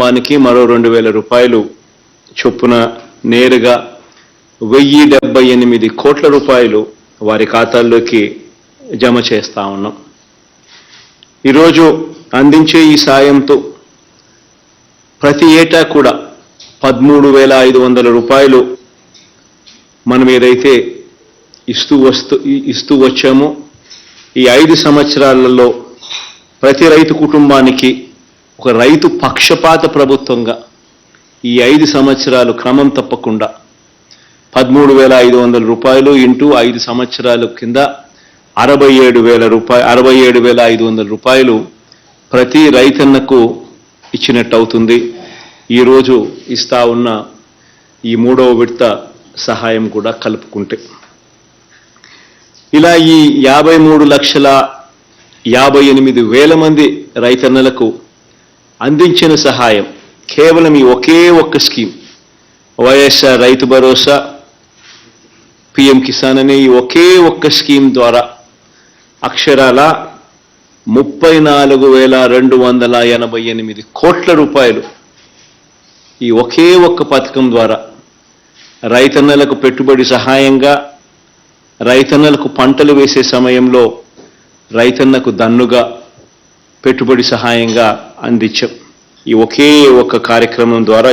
కుటుంబానికి మరో రెండు వేల రూపాయలు చొప్పున నేరుగా వెయ్యి డెబ్బై ఎనిమిది కోట్ల రూపాయలు వారి ఖాతాల్లోకి జమ చేస్తా ఉన్నాం. ఈరోజు అందించే ఈ సాయంతో ప్రతి ఏటా కూడా పదమూడు వేల ఐదు వందల రూపాయలు మనం ఏదైతే ఇస్తూ వస్తూ ఇస్తూ వచ్చామో ఈ ఐదు సంవత్సరాలలో ప్రతి రైతు కుటుంబానికి ఒక రైతు పక్షపాత ప్రభుత్వంగా ఈ ఐదు సంవత్సరాలు క్రమం తప్పకుండా పదమూడు వేల ఐదు వందల రూపాయలు ఇంటూ ఐదు సంవత్సరాల కింద అరవై ఏడు వేల రూపాయలు అరవై ఏడు వేల ఐదు వందల రూపాయలు ప్రతి రైతన్నకు ఇచ్చినట్టు అవుతుంది ఈరోజు ఇస్తా ఉన్న ఈ మూడవ విడత సహాయం కూడా కలుపుకుంటే. ఇలా ఈ యాభై మూడు లక్షల యాభై ఎనిమిది వేల మంది రైతన్నలకు అందించిన సహాయం. కేవలం ఈ ఒకే ఒక్క స్కీమ్. వైఎస్ఆర్ రైతు భరోసా పిఎం కిసాన్ అనే ఈ ఒకే ఒక్క స్కీమ్ ద్వారా అక్షరాల ముప్పై నాలుగు వేల రెండు వందల ఎనభై ఎనిమిది కోట్ల రూపాయలు ఈ ఒకే ఒక్క పథకం ద్వారా రైతన్నలకు పెట్టుబడి సహాయంగా రైతన్నలకు పంటలు వేసే సమయంలో రైతన్నకు దన్నుగా పెట్టుబడి సహాయంగా అందించాం. ఈ ఒకే ఒక కార్యక్రమం ద్వారా